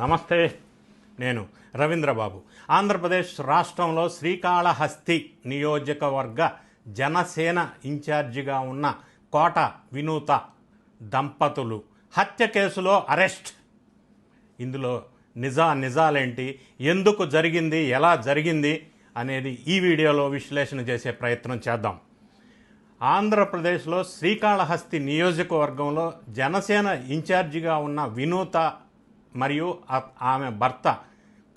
నమస్తే నేను రవీంద్రబాబు. ఆంధ్రప్రదేశ్ రాష్ట్రంలో శ్రీకాళహస్తి నియోజకవర్గ జనసేన ఇన్ఛార్జిగా ఉన్న కోట వినూత దంపతులు హత్య కేసులో అరెస్ట్. ఇందులో నిజా నిజాలేంటి? ఎందుకు జరిగింది? ఎలా జరిగింది? అనేది ఈ వీడియోలో విశ్లేషణ చేసే ప్రయత్నం చేద్దాం. ఆంధ్రప్రదేశ్లో శ్రీకాళహస్తి నియోజకవర్గంలో జనసేన ఇన్ఛార్జిగా ఉన్న వినూత మరియు ఆమె భర్త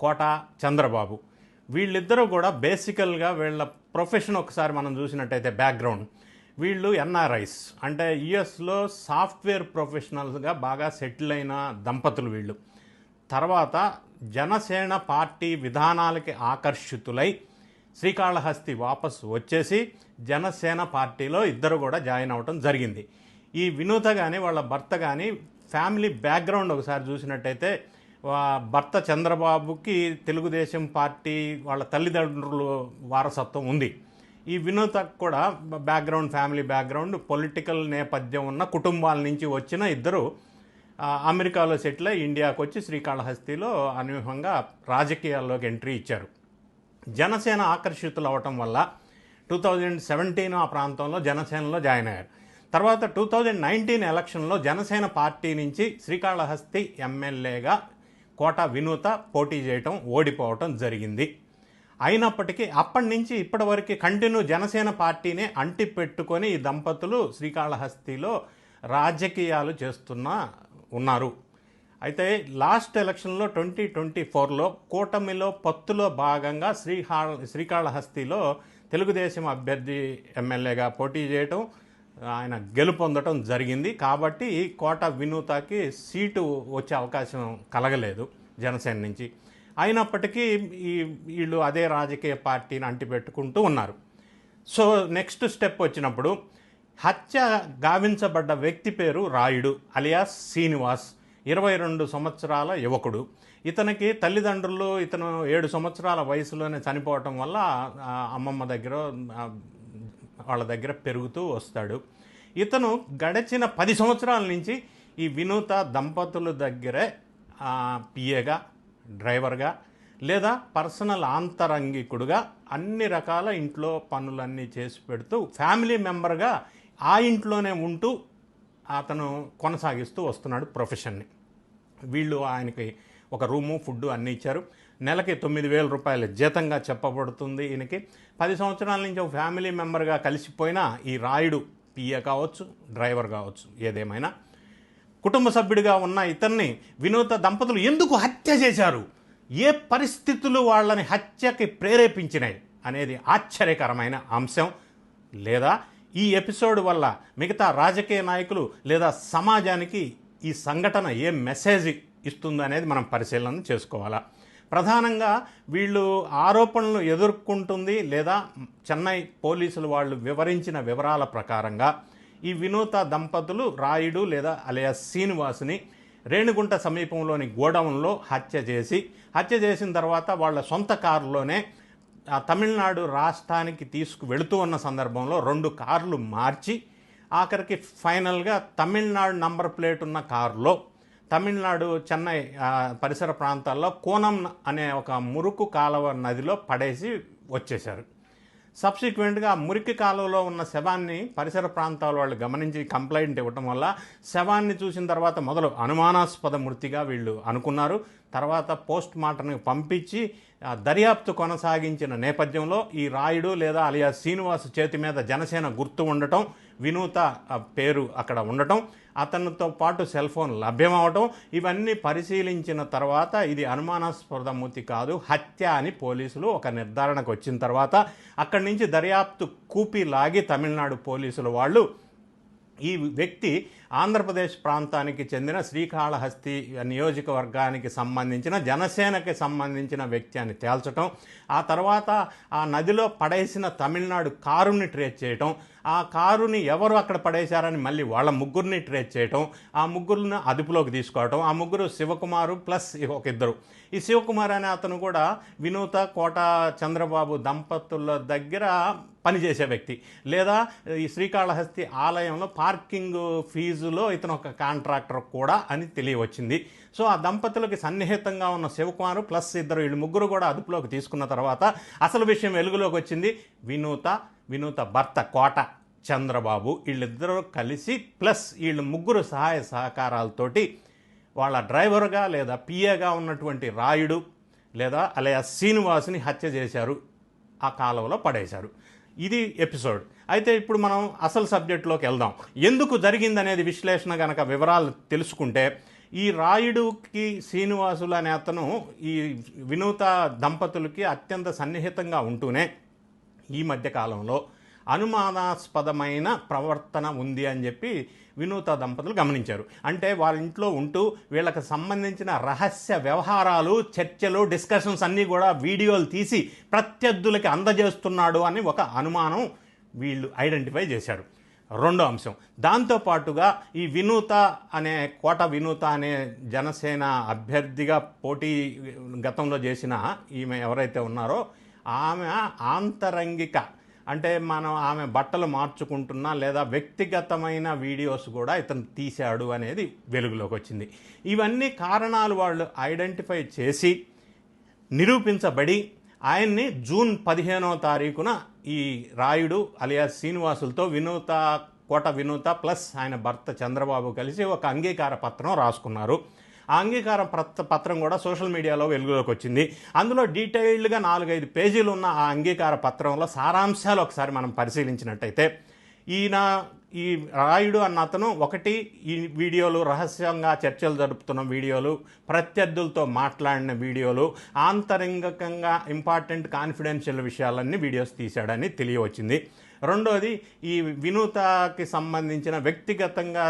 కోట చంద్రబాబు. వీళ్ళిద్దరూ కూడా బేసికల్గా వీళ్ళ ప్రొఫెషన్ ఒకసారి మనం చూసినట్టయితే బ్యాక్గ్రౌండ్. వీళ్ళు ఎన్ఆర్ఐస్. అంటే యుఎస్లో సాఫ్ట్వేర్ ప్రొఫెషనల్స్గా బాగా సెటిల్ అయిన దంపతులు వీళ్ళు. తర్వాత జనసేన పార్టీ విధానాలకి ఆకర్షితులై శ్రీకాళహస్తి వాపస్ వచ్చేసి జనసేన పార్టీలో ఇద్దరు కూడా జాయిన్ అవ్వటం జరిగింది. ఈ వినూత కానీ వాళ్ళ భర్త కానీ ఫ్యామిలీ బ్యాక్గ్రౌండ్ ఒకసారి చూసినట్టయితే భర్త చంద్రబాబుకి తెలుగుదేశం పార్టీ వాళ్ళ తల్లిదండ్రులు వారసత్వం ఉంది. ఈ వినూతకు కూడా బ్యాక్గ్రౌండ్ ఫ్యామిలీ బ్యాక్గ్రౌండ్ పొలిటికల్ నేపథ్యం ఉన్న కుటుంబాల నుంచి వచ్చిన ఇద్దరు అమెరికాలో సెటిల్ అయి ఇండియాకు వచ్చి శ్రీకాళహస్తిలో అనూహ్యంగా రాజకీయాల్లోకి ఎంట్రీ ఇచ్చారు. జనసేన ఆకర్షితులు అవటం వల్ల టూ థౌజండ్ సెవెంటీన్ ఆ ప్రాంతంలో జనసేనలో జాయిన్ అయ్యారు. తర్వాత టూ థౌజండ్ నైన్టీన్ ఎలక్షన్లో జనసేన పార్టీ నుంచి శ్రీకాళహస్తి ఎమ్మెల్యేగా కోట వినూత పోటీ చేయటం ఓడిపోవటం జరిగింది. అయినప్పటికీ అప్పటి నుంచి ఇప్పటి వరకు కంటిన్యూ జనసేన పార్టీనే అంటి పెట్టుకొని ఈ దంపతులు శ్రీకాళహస్తిలో రాజకీయాలు చేస్తున్న ఉన్నారు. అయితే లాస్ట్ ఎలక్షన్లో ట్వంటీ ట్వంటీ ఫోర్లో కూటమిలో పత్తులో భాగంగా శ్రీహా శ్రీకాళహస్తిలో తెలుగుదేశం అభ్యర్థి ఎమ్మెల్యేగా పోటీ చేయటం ఆయన గెలుపొందటం జరిగింది. కాబట్టి కోట వినూతకి సీటు వచ్చే అవకాశం కలగలేదు జనసేన నుంచి. అయినప్పటికీ ఈ వీళ్ళు అదే రాజకీయ పార్టీని అంటిపెట్టుకుంటూ ఉన్నారు. సో నెక్స్ట్ స్టెప్ వచ్చినప్పుడు హత్య గావించబడ్డ వ్యక్తి పేరు రాయుడు అలియాస్ శ్రీనివాస్ ఇరవై రెండు సంవత్సరాల యువకుడు. ఇతనికి తల్లిదండ్రులు ఇతను ఏడు సంవత్సరాల వయసులోనే చనిపోవటం వల్ల అమ్మమ్మ దగ్గర వాళ్ళ దగ్గర పెరుగుతూ వస్తాడు. ఇతను గడిచిన పది సంవత్సరాల నుంచి ఈ వినూత దంపతుల దగ్గరే పిఏగా డ్రైవర్గా లేదా పర్సనల్ ఆంతరంగికుడుగా అన్ని రకాల ఇంట్లో పనులన్నీ చేసి పెడుతూ ఫ్యామిలీ మెంబర్గా ఆ ఇంట్లోనే ఉంటూ అతను కొనసాగిస్తూ వస్తున్నాడు ప్రొఫెషన్ని. వీళ్ళు ఆయనకి ఒక రూము ఫుడ్ అన్నీ ఇచ్చారు. నెలకి తొమ్మిది వేల రూపాయల జీతంగా చెప్పబడుతుంది. ఈయనకి పది సంవత్సరాల నుంచి ఒక ఫ్యామిలీ మెంబర్గా కలిసిపోయినా ఈ రాయుడు పిఏ కావచ్చు డ్రైవర్ కావచ్చు ఏదేమైనా కుటుంబ సభ్యుడిగా ఉన్న ఇతన్ని వినూత దంపతులు ఎందుకు హత్య చేశారు? ఏ పరిస్థితులు వాళ్ళని హత్యకి ప్రేరేపించినాయి అనేది ఆశ్చర్యకరమైన అంశం. లేదా ఈ ఎపిసోడ్ వల్ల మిగతా రాజకీయ నాయకులు లేదా సమాజానికి ఈ సంఘటన ఏ మెసేజ్ ఇస్తుందనేది మనం పరిశీలన చేసుకోవాలా. ప్రధానంగా వీళ్ళు ఆరోపణలు ఎదుర్కొంటుంది లేదా చెన్నై పోలీసులు వాళ్ళు వివరించిన వివరాల ప్రకారంగా ఈ వినూత దంపతులు రాయుడు లేదా అలయా శ్రీనివాసుని రేణుగుంట సమీపంలోని గోడౌన్లో హత్య చేసి హత్య చేసిన తర్వాత వాళ్ళ సొంత కారులోనే ఆ తమిళనాడు రాష్ట్రానికి తీసుకు వెళుతూ ఉన్న సందర్భంలో రెండు కార్లు మార్చి ఆఖరికి ఫైనల్గా తమిళనాడు నంబర్ ప్లేట్ ఉన్న కారులో తమిళనాడు చెన్నై పరిసర ప్రాంతాల్లో కోనం అనే ఒక మురుకు కాలువ నదిలో పడేసి వచ్చేశారు. సబ్సిక్వెంట్గా మురికి కాలువలో ఉన్న శవాన్ని పరిసర ప్రాంతాల వాళ్ళు గమనించి కంప్లైంట్ ఇవ్వటం వల్ల శవాన్ని చూసిన తర్వాత మొదలు అనుమానాస్పద మృతిగా వీళ్ళు అనుకున్నారు. తర్వాత పోస్ట్ మార్టంకి పంపించి దర్యాప్తు కొనసాగించిన నేపథ్యంలో ఈ రాయుడు లేదా అలియా శ్రీనివాస్ చేతి మీద జనసేన గుర్తు ఉండటం వినూత పేరు అక్కడ ఉండటం అతనితో పాటు సెల్ ఫోన్ లభ్యమవటం ఇవన్నీ పరిశీలించిన తర్వాత ఇది అనుమానాస్పద మూర్తి కాదు హత్య అని పోలీసులు ఒక నిర్ధారణకు వచ్చిన తర్వాత అక్కడి నుంచి దర్యాప్తు కూపి లాగి తమిళనాడు పోలీసులు వాళ్ళు ఈ వ్యక్తి ఆంధ్రప్రదేశ్ ప్రాంతానికి చెందిన శ్రీకాళహస్తి నియోజకవర్గానికి సంబంధించిన జనసేనకి సంబంధించిన వ్యక్తి అని తేల్చటం ఆ తర్వాత ఆ నదిలో పడేసిన తమిళనాడు కారుని ట్రేస్ చేయటం ఆ కారుని ఎవరు అక్కడ పడేశారని మళ్ళీ వాళ్ళ ముగ్గురిని ట్రేస్ చేయటం ఆ ముగ్గురిని అదుపులోకి తీసుకోవటం ఆ ముగ్గురు శివకుమారు ప్లస్ ఒక ఇద్దరు. ఈ శివకుమార్ అనే అతను కూడా వినూత కోట చంద్రబాబు దంపతుల దగ్గర పనిచేసే వ్యక్తి. లేదా ఈ శ్రీకాళహస్తి ఆలయంలో పార్కింగ్ ఫీజులో ఇతను ఒక కాంట్రాక్టర్ కూడా అని తెలియవచ్చింది. సో ఆ దంపతులకి సన్నిహితంగా ఉన్న శివకుమారు ప్లస్ ఇద్దరు వీళ్ళు ముగ్గురు కూడా అదుపులోకి తీసుకున్న తర్వాత అసలు విషయం వెలుగులోకి వచ్చింది. వినూత వినూత భర్త కోట చంద్రబాబు వీళ్ళిద్దరూ కలిసి ప్లస్ వీళ్ళు ముగ్గురు సహాయ సహకారాలతోటి వాళ్ళ డ్రైవర్గా లేదా పిఏగా ఉన్నటువంటి రాయుడు లేదా అలయా శ్రీనివాసుని హత్య చేశారు. ఆ కాలంలో పడేశారు. ఇది ఎపిసోడ్. అయితే ఇప్పుడు మనం అసలు సబ్జెక్టులోకి వెళ్దాం. ఎందుకు జరిగిందనేది విశ్లేషణ కనుక వివరాలు తెలుసుకుంటే ఈ రాయుడుకి శ్రీనివాసులు అనే అతను ఈ వినూత దంపతులకి అత్యంత సన్నిహితంగా ఉంటూనే ఈ మధ్యకాలంలో అనుమానాస్పదమైన ప్రవర్తన ఉంది అని చెప్పి వినూత దంపతులు గమనించారు. అంటే వాళ్ళ ఇంట్లో ఉంటూ వీళ్ళకి సంబంధించిన రహస్య వ్యవహారాలు చర్చలు డిస్కషన్స్ అన్నీ కూడా వీడియోలు తీసి ప్రత్యర్థులకి అందజేస్తున్నాడు అని ఒక అనుమానం వీళ్ళు ఐడెంటిఫై చేశారు. రెండో అంశం దాంతోపాటుగా ఈ వినూత అనే కోట వినూత అనే జనసేన అభ్యర్థిగా పోటీ గతంలో చేసిన ఈమె ఎవరైతే ఉన్నారో ఆమె ఆంతరంగిక. అంటే మనం ఆమె బట్టలు మార్చుకుంటున్నా లేదా వ్యక్తిగతమైన వీడియోస్ కూడా ఇతను తీశాడు అనేది వెలుగులోకి వచ్చింది. ఇవన్నీ కారణాలు వాళ్ళు ఐడెంటిఫై చేసి నిరూపించబడి ఆయన్ని జూన్ పదిహేనో తారీఖున ఈ రాయుడు అలియా శ్రీనివాసులతో వినూత కోట వినూత ప్లస్ ఆయన భర్త చంద్రబాబు కలిసి ఒక అంగీకార పత్రం రాసుకున్నారు. ఆ అంగీకారం పత్ర పత్రం కూడా సోషల్ మీడియాలో వెలుగులోకి వచ్చింది. అందులో డీటెయిల్డ్గా నాలుగైదు పేజీలు ఉన్న ఆ అంగీకార పత్రంలో సారాంశాలు ఒకసారి మనం పరిశీలించినట్టయితే ఈయన ఈ రాయుడు అన్న అతను ఒకటి ఈ వీడియోలు రహస్యంగా చర్చలు జరుపుతున్న వీడియోలు ప్రత్యర్థులతో మాట్లాడిన వీడియోలు ఆంతరంగికంగా ఇంపార్టెంట్ కాన్ఫిడెన్షియల్ విషయాలన్నీ వీడియోస్ తీశాడని తెలియవచ్చింది. రెండోది ఈ వినూతకి సంబంధించిన వ్యక్తిగతంగా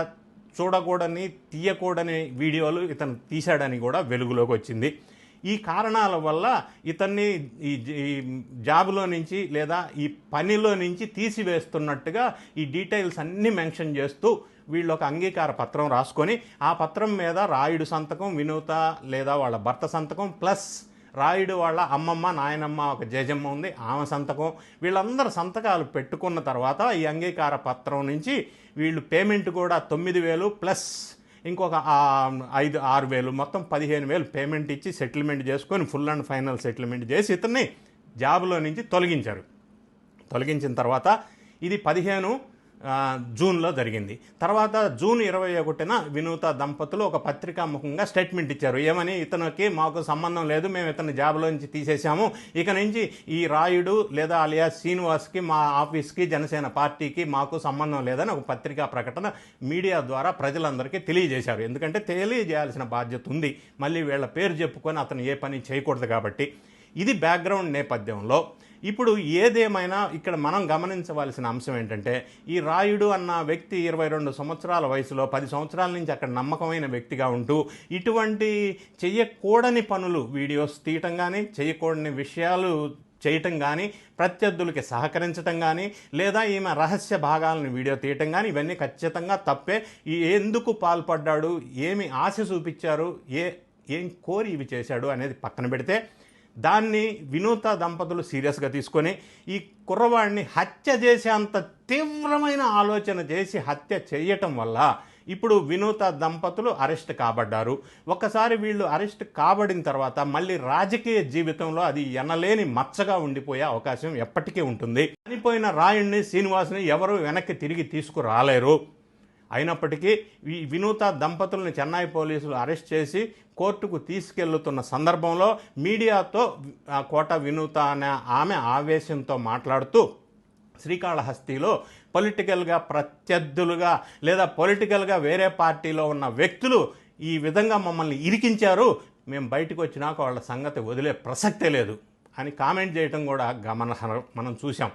చూడకూడని తీయకూడని వీడియోలు ఇతను తీశాడని కూడా వెలుగులోకి వచ్చింది. ఈ కారణాల వల్ల ఇతన్ని ఈ జాబులో నుంచి లేదా ఈ పనిలో నుంచి తీసివేస్తున్నట్టుగా ఈ డీటెయిల్స్ అన్నీ మెన్షన్ చేస్తూ వీళ్ళు ఒక అంగీకార పత్రం రాసుకొని ఆ పత్రం మీద రాయుడు సంతకం వినూత లేదా వాళ్ళ భర్త సంతకం ప్లస్ రాయుడు వాళ్ళ అమ్మమ్మ నాయనమ్మ ఒక జజమ్మ ఉంది. ఆమె సంతకం. వీళ్ళందరూ సంతకాలు పెట్టుకున్న తర్వాత ఈ అంగీకార పత్రం నుంచి వీళ్ళు పేమెంట్ కూడా తొమ్మిది వేలు ప్లస్ ఇంకొక ఐదు ఆరు వేలు మొత్తం పదిహేను వేలు పేమెంట్ ఇచ్చి సెటిల్మెంట్ చేసుకొని ఫుల్ అండ్ ఫైనల్ సెటిల్మెంట్ చేసి ఇతన్ని జాబ్లో నుంచి తొలగించారు. తొలగించిన తర్వాత ఇది పదిహేను జూన్లో జరిగింది. తర్వాత జూన్ ఇరవై ఒకటిన వినూత దంపతులు ఒక పత్రికా ముఖంగా స్టేట్మెంట్ ఇచ్చారు. ఏమని? ఇతనికి మాకు సంబంధం లేదు మేము ఇతని జాబ్లో నుంచి తీసేసాము ఇక నుంచి ఈ రాయుడు లేదా అలియా శ్రీనివాస్కి మా ఆఫీస్కి జనసేన పార్టీకి మాకు సంబంధం లేదని ఒక పత్రికా ప్రకటన మీడియా ద్వారా ప్రజలందరికీ తెలియజేశారు. ఎందుకంటే తెలియజేయాల్సిన బాధ్యత ఉంది. మళ్ళీ వీళ్ళ పేరు చెప్పుకొని అతను ఏ పని చేయకూడదు కాబట్టి. ఇది బ్యాక్గ్రౌండ్ నేపథ్యంలో ఇప్పుడు ఏదేమైనా ఇక్కడ మనం గమనించవలసిన అంశం ఏంటంటే ఈ రాయుడు అన్న వ్యక్తి ఇరవై రెండు సంవత్సరాల వయసులో పది సంవత్సరాల నుంచి అక్కడ నమ్మకమైన వ్యక్తిగా ఉంటూ ఇటువంటి చెయ్యకూడని పనులు వీడియోస్ తీయటం కానీ చేయకూడని విషయాలు చేయటం కానీ ప్రత్యర్థులకి సహకరించటం కానీ లేదా ఈమె రహస్య భాగాలను వీడియో తీయటం కానీ ఇవన్నీ ఖచ్చితంగా తప్పే. ఈ ఎందుకు పాల్పడ్డాడు ఏమి ఆశ చూపించారు ఏ ఏం కోరి ఇవి చేశాడు అనేది పక్కన పెడితే దాన్ని వినూత దంపతులు సీరియస్గా తీసుకొని ఈ కుర్రవాడిని హత్య చేసేంత తీవ్రమైన ఆలోచన చేసి హత్య చేయటం వల్ల ఇప్పుడు వినూత దంపతులు అరెస్ట్ కాబడ్డారు. ఒకసారి వీళ్ళు అరెస్ట్ కాబడిన తర్వాత మళ్ళీ రాజకీయ జీవితంలో అది ఎనలేని మచ్చగా ఉండిపోయే అవకాశం ఎప్పటికీ ఉంటుంది. చనిపోయిన రాయుణ్ణి శ్రీనివాసుని ఎవరు వెనక్కి తిరిగి తీసుకురాలేరు. అయినప్పటికీ ఈ వినూత దంపతులను చెన్నై పోలీసులు అరెస్ట్ చేసి కోర్టుకు తీసుకెళ్తున్న సందర్భంలో మీడియాతో కోట వినూత అనే ఆమె ఆవేశంతో మాట్లాడుతూ శ్రీకాళహస్తిలో పొలిటికల్గా ప్రత్యర్థులుగా లేదా పొలిటికల్గా వేరే పార్టీలో ఉన్న వ్యక్తులు ఈ విధంగా మమ్మల్ని ఇరికించారు. మేము బయటకు వచ్చినాక వాళ్ళ సంగతి వదిలే ప్రసక్తే లేదు అని కామెంట్ చేయటం కూడా గమన మనం చూసాం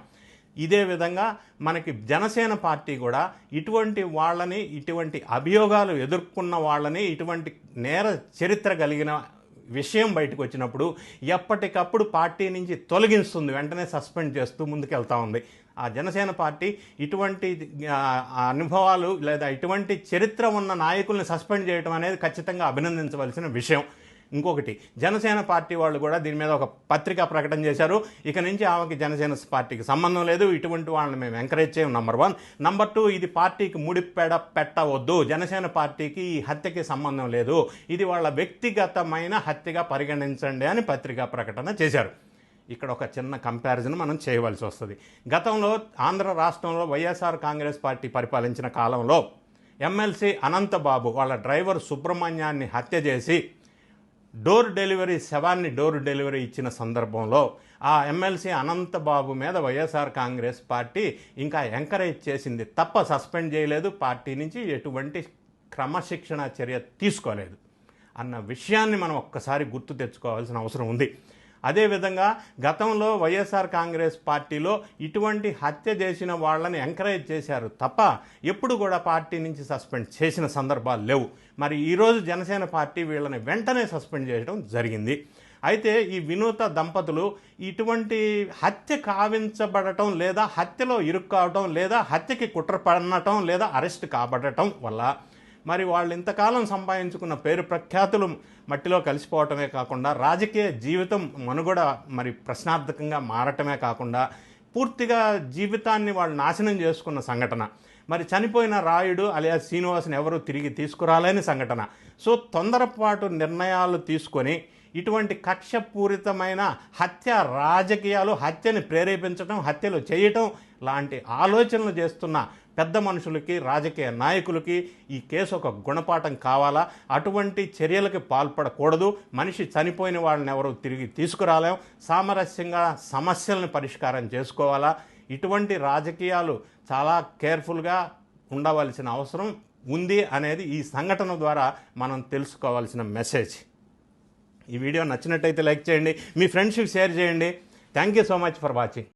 ఇదే విధంగా మనకి జనసేన పార్టీ కూడా ఇటువంటి వాళ్ళని ఇటువంటి అభియోగాలు ఎదుర్కొన్న వాళ్ళని ఇటువంటి నేర చరిత్ర కలిగిన విషయం బయటకు వచ్చినప్పుడు ఎప్పటికప్పుడు పార్టీ నుంచి తొలగిస్తుంది. వెంటనే సస్పెండ్ చేస్తూ ముందుకెళ్తా ఉంది. ఆ జనసేన పార్టీ ఇటువంటి అనుభవాలు లేదా ఇటువంటి చరిత్ర ఉన్న నాయకుల్ని సస్పెండ్ చేయడం అనేది ఖచ్చితంగా అభినందించవలసిన విషయం. ఇంకొకటి జనసేన పార్టీ వాళ్ళు కూడా దీని మీద ఒక పత్రికా ప్రకటన చేశారు. ఇక నుంచి ఆమెకి జనసేన పార్టీకి సంబంధం లేదు. ఇటువంటి వాళ్ళని మేము ఎంకరేజ్ చేయం నంబర్ వన్ నంబర్ టూ ఇది పార్టీకి ముడిపెడ పెట్టవద్దు. జనసేన పార్టీకి ఈ హత్యకి సంబంధం లేదు. ఇది వాళ్ళ వ్యక్తిగతమైన హత్యగా పరిగణించండి అని పత్రికా ప్రకటన చేశారు. ఇక్కడ ఒక చిన్న కంపారిజన్ మనం చేయవలసి వస్తుంది. గతంలో ఆంధ్ర రాష్ట్రంలో వైఎస్ఆర్ కాంగ్రెస్ పార్టీ పరిపాలించిన కాలంలో ఎమ్మెల్సీ అనంతబాబు వాళ్ళ డ్రైవర్ సుబ్రహ్మణ్యాన్ని హత్య చేసి డోర్ డెలివరీ శవాన్ని డోర్ డెలివరీ ఇచ్చిన సందర్భంలో ఆ ఎమ్మెల్సీ అనంతబాబు మీద వైఎస్ఆర్ కాంగ్రెస్ పార్టీ ఇంకా ఎంకరేజ్ చేసింది. తప్ప సస్పెండ్ చేయలేదు. పార్టీ నుంచి ఎటువంటి క్రమశిక్షణ చర్య తీసుకోలేదు. అన్న విషయాన్ని మనం ఒక్కసారి గుర్తు తెచ్చుకోవాల్సిన అవసరం ఉంది. అదేవిధంగా గతంలో వైఎస్ఆర్ కాంగ్రెస్ పార్టీలో ఇటువంటి హత్య చేసిన వాళ్ళని ఎంకరేజ్ చేశారు తప్ప ఎప్పుడు కూడా పార్టీ నుంచి సస్పెండ్ చేసిన సందర్భాలు లేవు. మరి ఈరోజు జనసేన పార్టీ వీళ్ళని వెంటనే సస్పెండ్ చేయడం జరిగింది. అయితే ఈ వినూత దంపతులు ఇటువంటి హత్య కావించబడటం లేదా హత్యలో ఇరుక్కోవటం లేదా హత్యకి కుట్ర పడటం లేదా అరెస్ట్ కాబడటం వల్ల మరి వాళ్ళు ఇంతకాలం సంపాదించుకున్న పేరు ప్రఖ్యాతులు మట్టిలో కలిసిపోవటమే కాకుండా రాజకీయ జీవితం మనుగడ మరి ప్రశ్నార్థకంగా మారటమే కాకుండా పూర్తిగా జీవితాన్ని వాళ్ళు నాశనం చేసుకున్న సంఘటన. మరి చనిపోయిన రాయుడు అలియా శ్రీనివాసుని ఎవరు తిరిగి తీసుకురాలేని సంఘటన. సో తొందరపాటు నిర్ణయాలు తీసుకొని ఇటువంటి కక్షపూరితమైన హత్య రాజకీయాలు హత్యని ప్రేరేపించడం హత్యలు చేయటం లాంటి ఆలోచనలు చేస్తున్న పెద్ద మనుషులకి రాజకీయ నాయకులకి ఈ కేసు ఒక గుణపాఠం కావాలా? అటువంటి చర్యలకి పాల్పడకూడదు. మనిషి చనిపోయిన వాళ్ళని ఎవరు తిరిగి తీసుకురాలేం. సామరస్యంగా సమస్యలను పరిష్కారం చేసుకోవాలా? ఇటువంటి రాజకీయాలు చాలా కేర్ఫుల్గా ఉండవలసిన అవసరం ఉంది అనేది ఈ సంఘటన ద్వారా మనం తెలుసుకోవాల్సిన మెసేజ్. ఈ వీడియో నచ్చినట్టయితే లైక్ చేయండి మీ ఫ్రెండ్స్కి షేర్ చేయండి. Thank you so much for watching